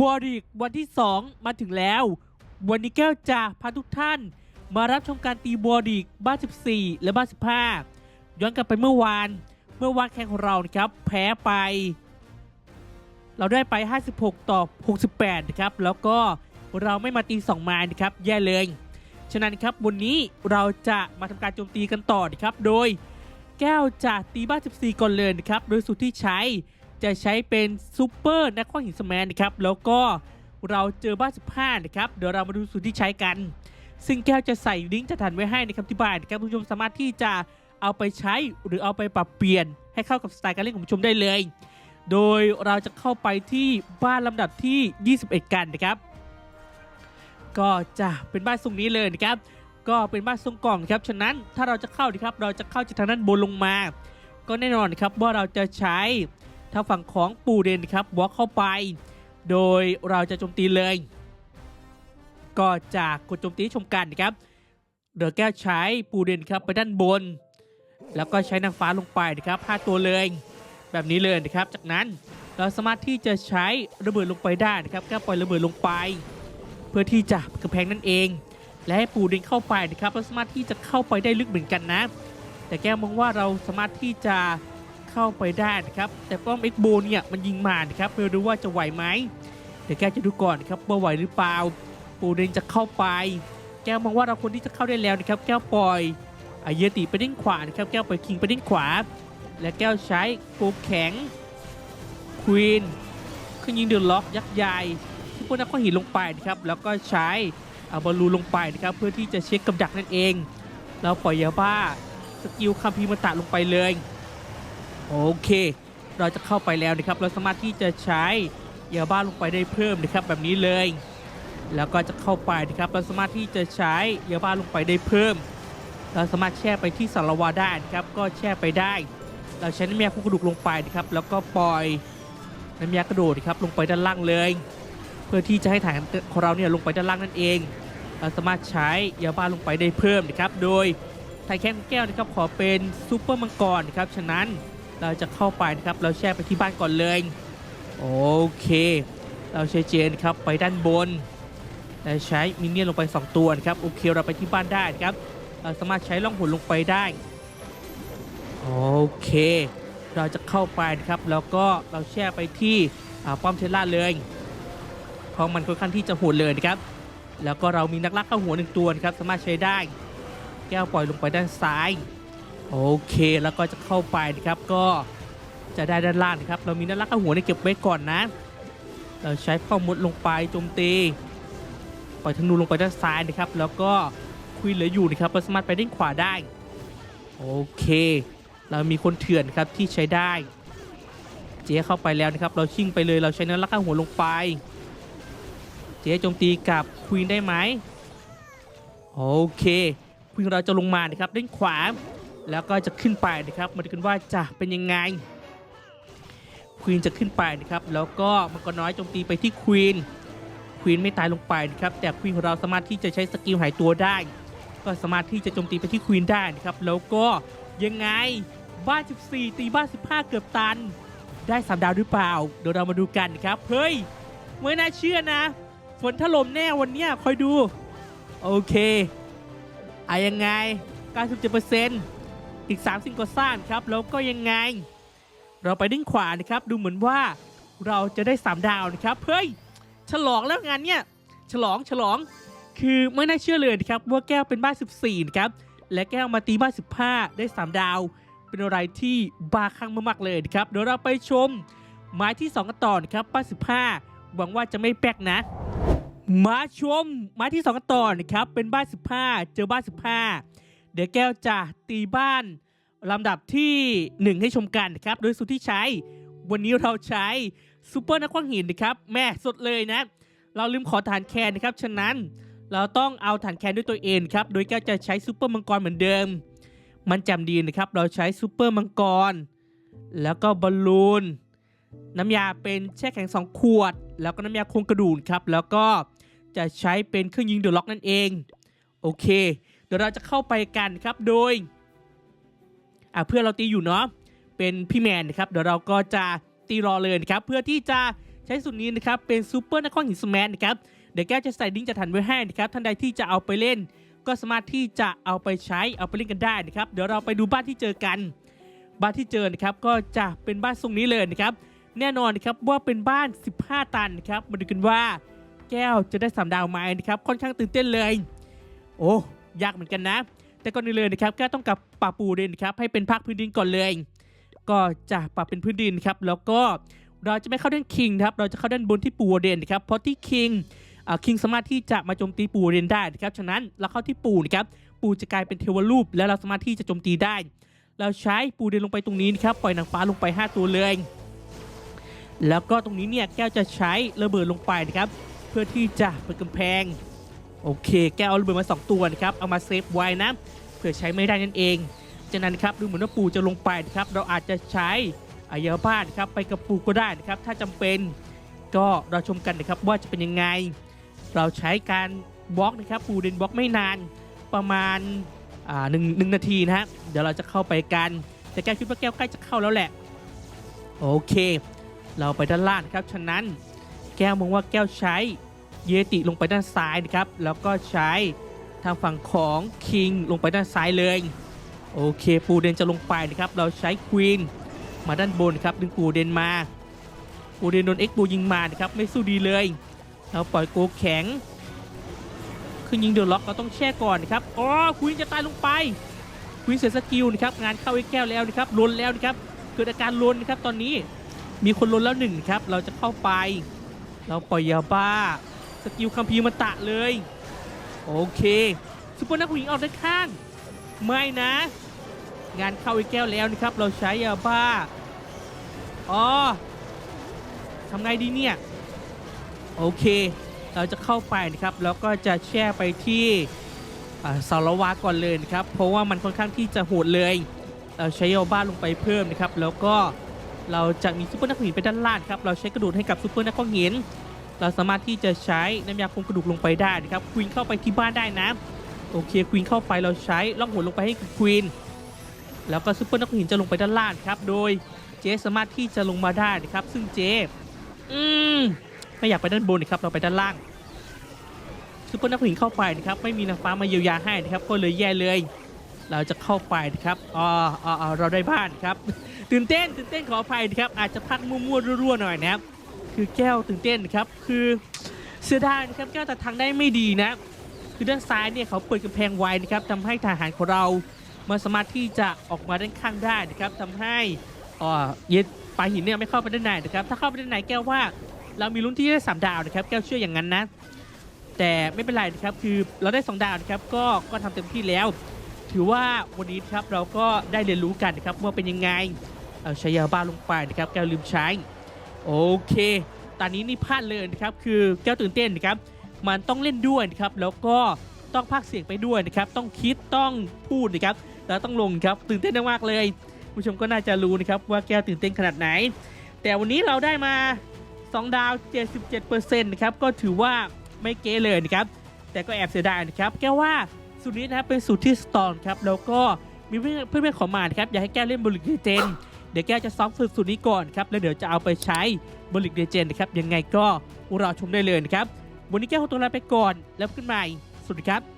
วอริกวันที่ 2 มาถึงแล้ว วันนี้แก้วจะพาทุกท่าน มารับชมการตีวอริกบ้าน14 และบ้าน15 ย้อนกลับไปเมื่อวาน เมื่อวานแข่งของเรานะครับ แพ้ไป เราได้ไป 56 ต่อ 68 นะครับ แล้วก็เราไม่มาตี 2ม้นะครับ แย่เลย ฉะนั้นครับวันนี้เราจะมาทำการโจมตีกันต่อนะครับ โดยแก้วจะตีบ้าน14 ก่อนเลยนะครับ โดยสูตรที่ใช้ จะใช้เป็นซูเปอร์นักข้อหินสแมนนะครับ แล้วก็เราเจอบ้าน15นะครับ เดี๋ยวเรามาดูสูตรที่ใช้กัน ซึ่งแก้วจะใส่ลิงก์จะทันไว้ให้นะครับที่บ้านนะครับคุณผู้ชมสามารถที่จะเอาไปใช้หรือเอาไปปรับเปลี่ยนให้เข้ากับสไตล์การเล่นของผู้ชมได้เลย โดยเราจะเข้าไปที่บ้านลำดับที่ 21 กันนะครับ ก็จะเป็นบ้านทรงนี้เลยนะครับ ก็เป็นบ้านทรงกล่องครับ ฉะนั้นถ้าเราจะเข้านะครับ เราจะเข้าจากทางด้านบนลงมา ก็แน่นอนครับว่าเราจะใช้ ทางฝั่งของปูเดนนครับวอล์กเข้าไป โดยเราจะโจมตีเลย ก็จะกกดโจมตีชมกันนะครับเดี๋วแก้วใช้ปูเดนครับไปด้านบน แล้วก็ใช้นางฟ้าลงไปนะครับห้าตัวเลย แบบนี้เลยนะครับ จากนั้นเราสามารถที่จะใช้ระเบิดลงไปได้นะครับแก้วปล่อยระเบิดลงไป เพื่อที่จะกระแพงนั่นเอง และให้ปูเดินเข้าไปนะครับเราสามารถที่จะเข้าไปได้ลึกเหมือนกันนะ แต่แก้วมองว่าเราสามารถที่จะ เข้าไปได้นะครับ แต่ป้อมเอ็กโบเนี่ยมันยิงมานะครับไม่รู้ว่าจะไหวไหมเดี๋ยวแก้จะดูก่อนครับว่าไหวหรือเปล่าปูเดนจะเข้าไป แก้วมองว่าเราควรที่จะเข้าได้แล้วนะครับ แก้วปล่อยอายติไปด้านขวานะครับ แก้วปล่อยคิงไปด้านขวา และแก้วใช้โกแข็งควีนขึ้นยิงเดือดล็อกยักษ์ใหญ่ที่พวกนักข้อหินลงไปนะครับ แล้วก็ใช้อาบอลลูลงไปนะครับ เพื่อที่จะเช็คกับดักนั่นเอง เราปล่อยยาบ้าสกิลคัมพีมาตะลงไปเลย โอเค เราจะเข้าไปแล้วนะครับ เราสามารถที่จะใช้ยาบ้าลงไปได้เพิ่มนะครับแบบนี้เลย แล้วก็จะเข้าไปนะครับ เราสามารถที่จะใช้ยาบ้าลงไปได้เพิ่ม เราสามารถแช่ไปที่สารวาได้นะครับ ก็แช่ไปได้ เราใช้น้ำยาคุกกระดูกลงไปนะครับ แล้วก็ปล่อยน้ำยากระโดดนะครับลงไปด้านล่างเลย เพื่อที่จะให้ฐานของเราเนี่ยลงไปด้านล่างนั่นเอง เราสามารถใช้ยาบ้าลงไปได้เพิ่มนะครับ โดยไทยแคมแก้วนะครับขอเป็นซูเปอร์มังกรนะครับฉะนั้น เราจะเข้าไปนะครับ เราแช่ไปที่บ้านก่อนเลย โอเค เราใช้เจนครับไปด้านบนและใช้มินเนี่ยนลงไป 2 ตัวนะครับ โอเค เราไปที่บ้านได้นะครับ เราสามารถใช้ล่องหนลงไปได้ โอเค เราจะเข้าไปนะครับ แล้วก็เราแช่ไปที่ป้อมเทสลาเลยเพราะมันค่อนข้างที่จะโหดเลยนะครับ แล้วก็เรามีนักลักเข้าหัวหนึ่งตัวนะครับ สามารถใช้ได้ แก้วปล่อยลงไปด้านซ้าย โอเคแล้วก็จะเข้าไปนะครับก็จะได้ด้านล่างนะครับเรามีนักลักข้าหัวในเก็บไว้ก่อนนะ เราใช้ข้อมุดลงไปโจมตีปล่อยธนูลงไปด้านซ้ายนะครับ แล้วก็คุยเหลืออยู่นะครับเราสามารถไปด้านขวาได้โอเค เรามีคนเถื่อนครับที่ใช้ได้ เจ๊เข้าไปแล้วนะครับ เราชิ่งไปเลยเราใช้น้ำลักข้าหัวลงไป เจ๊โจมตีกับควีนได้ไหมโอเคควีนเราจะลงมานะครับด้านขวา แล้วก็จะขึ้นไปนะครับมาดูกันว่าจะเป็นยังไงควีนจะขึ้นไปนะครับแล้วก็มังกรน้อยโจมตีไปที่ควีนควีนไม่ตายลงไปนะครับแต่ควีนของเราสามารถที่จะใช้สกิลหายตัวได้ ก็สามารถที่จะโจมตีไปที่ควีนได้นะครับแล้วก็ยังไงบ้าน 14 ตีบ้าน 15 เกือบตัน ได้3ดาวหรือเปล่า เดี๋ยวเรามาดูกันครับเฮ้ยไม่น่าเชื่อนะ ฝนถล่มแน่วันเนี้ยคอยดู โอเคอะยังไง 97% อีก3สิ่งก่อสร้างครับ แล้วก็ยังไง เราไปด้านขวานะครับ ดูเหมือนว่าเราจะได้ 3 ดาวนะครับ เฮ้ย ฉลองแล้วงานเนี้ยฉลองฉลอง คือไม่น่าเชื่อเลยนะครับ ว่าแก้วเป็นบ้าน 14 นะครับ และแก้วมาตีบ้าน 15 ได้ 3 ดาว เป็นอะไรที่บ้าคลั่งมากๆเลยนะครับ เดี๋ยวเราไปชมไม้ที่2กันต่อนะครับบ้าน 15 หวังว่าจะไม่แป๊กนะ มาชมไม้ที่2กันต่อนะครับ เป็นบ้าน 15 เจอบ้าน 15 เดี๋ยวแก้วจะตีบ้าน ลำดับที่ 1 ให้ชมกันนะครับ โดยสูตรที่ใช้ วันนี้เราใช้ซูเปอร์นักขว้างหินนะครับ แม่สดเลยนะ เราลืมขอฐานแคนนะครับ ฉะนั้นเราต้องเอาฐานแคนด้วยตัวเองครับ โดยก้วจะใช้ซูเปอร์มังกรเหมือนเดิม มันจำดีนะครับ เราใช้ซูเปอร์มังกร แล้วก็บอลลูน น้ำยาเป็นแช่แข็ง 2 ขวด แล้วก็น้ำยาโครงกระดูนครับ แล้วก็จะใช้เป็นเครื่องยิงเดอะล็อกนั่นเอง โอเค เดี๋ยวเราจะเข้าไปกันครับ โดย อะเพื่อนเราตีอยู่เนาะเป็นพี่แมนนะครับเดี๋ยวเราก็จะตีรอเลยนะครับเพื่อที่จะใช้สูตรนี้นะครับเป็นซูเปอร์นักข้อหินสแมนนะครับเดี๋ยวแก้วจะใส่ลิงจะทันไว้ให้นะครับท่านใดที่จะเอาไปเล่น ก็สามารถที่จะเอาไปใช้เอาไปเล่นกันได้นะครับเดี๋ยวเราไปดูบ้านที่เจอกัน บ้านที่เจอนะครับก็จะเป็นบ้านทรงนี้เลยนะครับแน่นอนนะครับว่าเป็นบ้าน 15 ตันนะครับมาดูกันว่าแก้วจะได้สามดาวไหมนะครับค่อนข้างตื่นเต้นเลย โอ้ยากเหมือนกันนะ แต่ก่อนอื่นเลยนะครับแก้วต้องกับปรับปูดินครับให้เป็นภาคพื้นดินก่อนเลย ก็จะปรับเป็นพื้นดินครับแล้วก็เราจะไม่เข้าด้านคิงครับเราจะเข้าด้านบนที่ปูเดนนะครับเพราะที่คิงคิงสามารถที่จะมาโจมตีปูเดนได้นะครับฉะนั้นเราเข้าที่ปูนะครับปูจะกลายเป็นเทวรูป แล้วเราสามารถที่จะโจมตีได้ เราใช้ปูเดนลงไปตรงนี้นะครับปล่อยนางฟ้าลงไป 5 ตัวเลยแล้วก็ตรงนี้เนี่ยแก้วจะใช้ระเบิดลงไปนะครับเพื่อที่จะเปิดกำแพง โอเค แก้วเอาระเบิดมา 2 ตัวนะครับ เอามาเซฟไว้นะ เผื่อใช้ไม่ได้นั่นเอง จากนั้นครับดูเหมือนว่าปูจะลงไปนะครับ เราอาจจะใช้อายาบ้านครับไปกับปูก็ได้นะครับ ถ้าจำเป็นก็เราชมกันนะครับว่าจะเป็นยังไง เราใช้การบล็อกนะครับปูเดินบล็อกไม่นานประมาณอ่าหนึ่งหนึ่งนาทีนะฮะ เดี๋ยวเราจะเข้าไปกัน แต่แก้วคิดว่าแก้วใกล้จะเข้าแล้วแหละ โอเค เราไปด้านล่างครับ ฉะนั้นแก้วมองว่าแก้วใช้ เยติลงไปด้านซ้ายนะครับ แล้วก็ใช้ทางฝั่งของคิงลงไปด้านซ้ายเลย โอเค ปูเดนจะลงไปนะครับ เราใช้ควีนมาด้านบนครับดึงปูเดนมา ปูเดนโดนเอ็กปูยิงมานะครับไม่สู้ดีเลย เราปล่อยโกแข็งขึ้นยิงเดือดล็อกเราต้องแช่ก่อนนะครับอ๋อควีนจะตายลงไปควีนเสียสกิลนะครับงานเข้าไอ้แก้วแล้วนะครับลนแล้วนะครับเกิดอาการลนนะครับตอนนี้มีคนลนแล้วหนึ่งครับเราจะเข้าไป เราปล่อยยาบ้า สกิลคัมภีมาตะเลย โอเคซุปเปอร์นักผู้หญิงออกด้านข้าง ไม่นะ งานเข้าไอ้แก้วแล้วนะครับ เราใช้ยาบ้าอ๋อทำไงดีเนี่ย โอเค เราจะเข้าไปนะครับ แล้วก็จะแช่ไปที่สารวาก่อนเลยนะครับ เพราะว่ามันค่อนข้างที่จะโหดเลย เราใช้ยาบ้าลงไปเพิ่มนะครับ แล้วก็เราจะมีซุปเปอร์นักหินไปด้านล่างครับ เราใช้กระดูกให้กับซุปเปอร์นักหิน เราสามารถที่จะใช้น้ำยาคงกระดูกลงไปได้นะครับควีนเข้าไปที่บ้านได้นะโอเคควีนเข้าไปเราใช้ล่องหนลงไปให้ควีนแล้วก็ซุปเปอร์นักหินจะลงไปด้านล่างครับ โดยเจสามารถที่จะลงมาได้นะครับ ซึ่งเจอืมไม่อยากไปด้านบนนะครับเราไปด้านล่างซุปเปอร์นักหินเข้าไปนะครับไม่มีนางฟ้ามาเยียวยาให้นะครับก็เลยแย่เลย เราจะเข้าไปนะครับอ๋ออ๋ออ๋อเราได้บ้านครับตื่นเต้นตื่นเต้นขออภัยนะครับอาจจะพักมั่วๆรั่วๆหน่อยนะครับ คือแก้วตื่นเต้นนะครับคือเสียดายนะครับแก้วแต่ทางได้ไม่ดีนะ คือด้านซ้ายเนี่ยเขาเปิดกำแพงไว้นะครับทำให้ทหารของเรามันสามารถที่จะออกมาด้านข้างได้นะครับทำให้อ่อเย็ดปลาหินเนี่ยไม่เข้าไปด้านในนะครับถ้าเข้าไปด้านในแก้วว่าเรามีลุ้นที่ได้สามดาวนะครับ แก้วเชื่ออย่างนั้นนะ แต่ไม่เป็นไรนะครับคือเราได้สองดาวนะครับก็ก็ทำเต็มที่แล้ว ถือว่าวันนี้ครับเราก็ได้เรียนรู้กันนะครับว่าเป็นยังไงเอาใช้ยาบ้าลงไปนะครับแก้วลืมใช้ โอเค ตอนนี้นี่พลาดเลยนะครับ คือแก้วตื่นเต้นนะครับ มันต้องเล่นด้วยนะครับ แล้วก็ต้องพากเสียงไปด้วยนะครับ ต้องคิด ต้องพูดนะครับ แล้วต้องลงครับ ตื่นเต้นมากเลย ผู้ชมก็น่าจะรู้นะครับว่าแก้วตื่นเต้นขนาดไหน แต่วันนี้เราได้มา 2 ดาว 77%นะครับ ก็ถือว่าไม่เก๋เลยนะครับ แต่ก็แอบเสียดายนะครับ แก้วว่าสูตรนี้นะครับเป็นสูตรที่สตรองครับ แล้วก็มีเพื่อนเพื่อนๆขอมานะครับ อยากให้แก้วเล่นบริกเจน เดี๋ยวแกจะซ้อมฝึกสูตรนี้ก่อนครับ แล้วเดี๋ยวจะเอาไปใช้บริกเดจนนะครับ ยังไงก็รอชมได้เลยนะครับ วันนี้แก้วขอตัวลาไปก่อน แล้วขึ้นใหม่ สวัสดีครับ